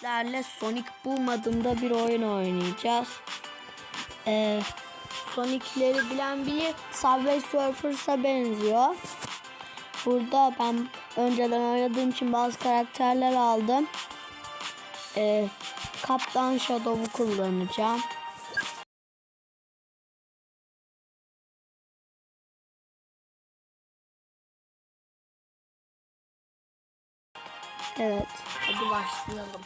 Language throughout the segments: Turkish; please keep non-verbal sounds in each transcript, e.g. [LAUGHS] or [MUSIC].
Sizlerle Sonic Boom adında bir oyun oynayacağız. Ee, Sonic'leri bilen bilir. Subway Surfers'a benziyor. Burada ben önceden oynadığım için bazı karakterler aldım. Ee, Kaptan Shadow'u kullanacağım. Evet, hadi başlayalım.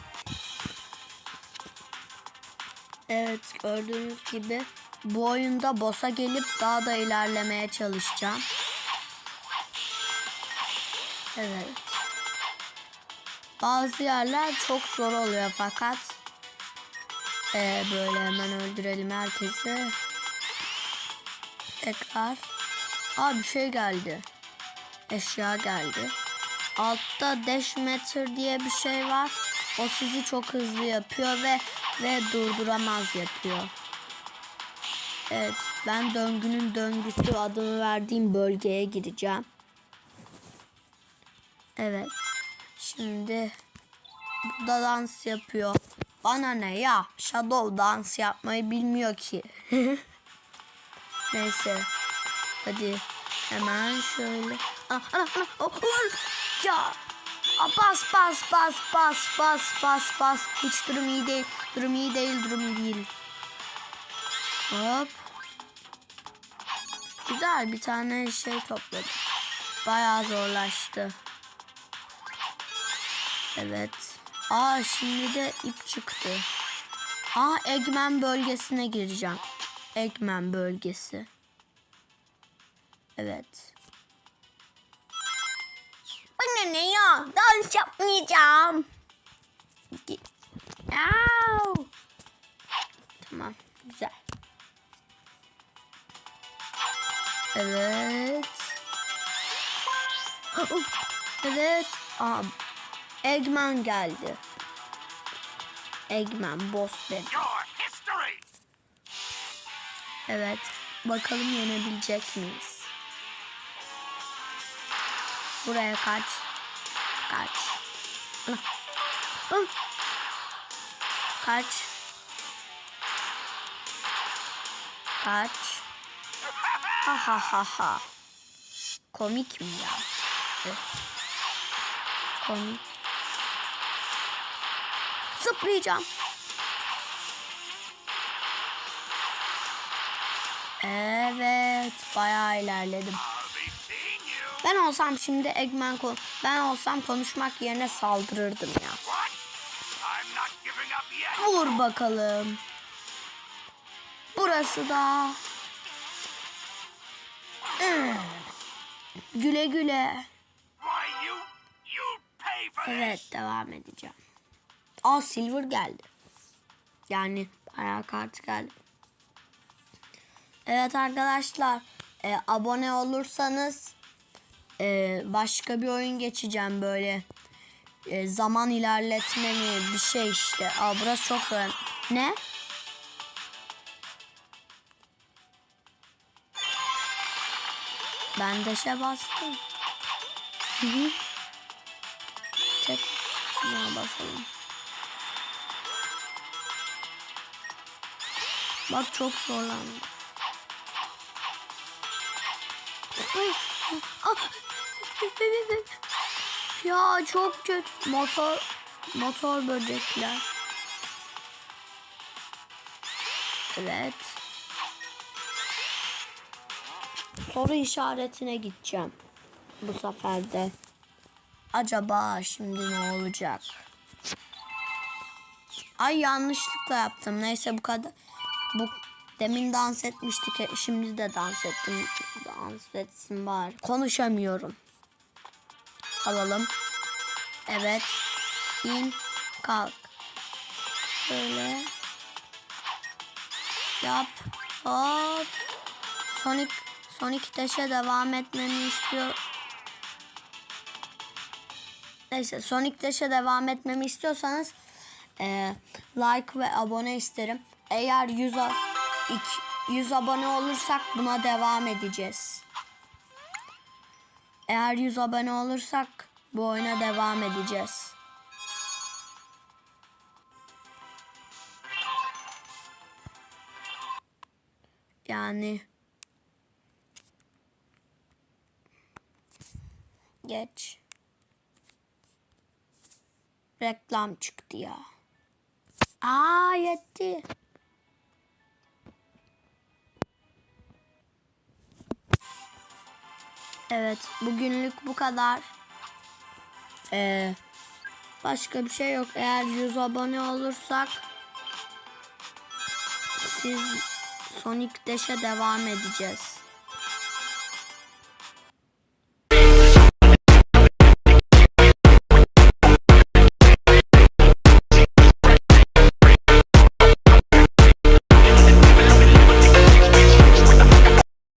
Evet, gördüğünüz gibi bu oyunda boss'a gelip daha da ilerlemeye çalışacağım. Evet. Bazı yerler çok zor oluyor fakat ee, böyle hemen öldürelim herkesi. Tekrar. Aa bir şey geldi. Eşya geldi. Altta dash meter diye bir şey var. O sizi çok hızlı yapıyor ve ve durduramaz yapıyor. Evet, ben döngünün döngüsü adını verdiğim bölgeye gireceğim. Evet. Şimdi burada dans yapıyor. Bana ne ya? Shadow dans yapmayı bilmiyor ki. [LAUGHS] Neyse. Hadi hemen şöyle. Ana, ana, ana. Oh, oh. Ya. Aa, Bas bas bas bas bas bas bas. Hiç durum iyi değil. Durum iyi değil. Durum iyi değil. Hop. Güzel bir tane şey topladım. Bayağı zorlaştı. Evet. Aa şimdi de ip çıktı. Aa Eggman bölgesine gireceğim. Eggman bölgesi. Evet. Bana ne ya? Dans yapmayacağım. Au. Tamam. Güzel. Evet. Evet. Aa, Eggman geldi. Eggman boss benim. Evet. Bakalım yenebilecek miyiz? Buraya kaç. Kaç. Ana. Hı. Kaç. Kaç. Ha ha ha ha. Komik mi ya? Komik. Zıplayacağım. Evet, bayağı ilerledim. Ben olsam şimdi Eggman kon ben olsam konuşmak yerine saldırırdım ya. Vur bakalım. Burası da. Güle güle. Evet devam edeceğim. Aa silver geldi. Yani bayağı kart geldi. Evet arkadaşlar e, abone olursanız e, başka bir oyun geçeceğim böyle e, zaman ilerletme mi bir şey işte. Aa burası çok zor. Ne? Ben de şey bastım. Hı hı. Basalım. Bak çok zorlandım. Ay. Ya çok kötü. Motor motor böcekler. Evet. Soru işaretine gideceğim. Bu sefer de. Acaba şimdi ne olacak? Ay yanlışlıkla yaptım. Neyse bu kadar. Bu demin dans etmiştik. Şimdi de dans ettim. Dans etsin bari. Konuşamıyorum. Alalım. Evet. İn. Kalk. Böyle. Yap. Hop. Sonic Sonic Dash'e devam etmemi istiyor. Neyse Sonic Dash'e devam etmemi istiyorsanız e, like ve abone isterim. Eğer 100, a- 100 abone olursak buna devam edeceğiz. Eğer 100 abone olursak bu oyuna devam edeceğiz. Yani geç. Reklam çıktı ya. Aa yetti. Evet, bugünlük bu kadar. Ee, başka bir şey yok. Eğer 100 abone olursak siz Sonic Dash'e devam edeceğiz.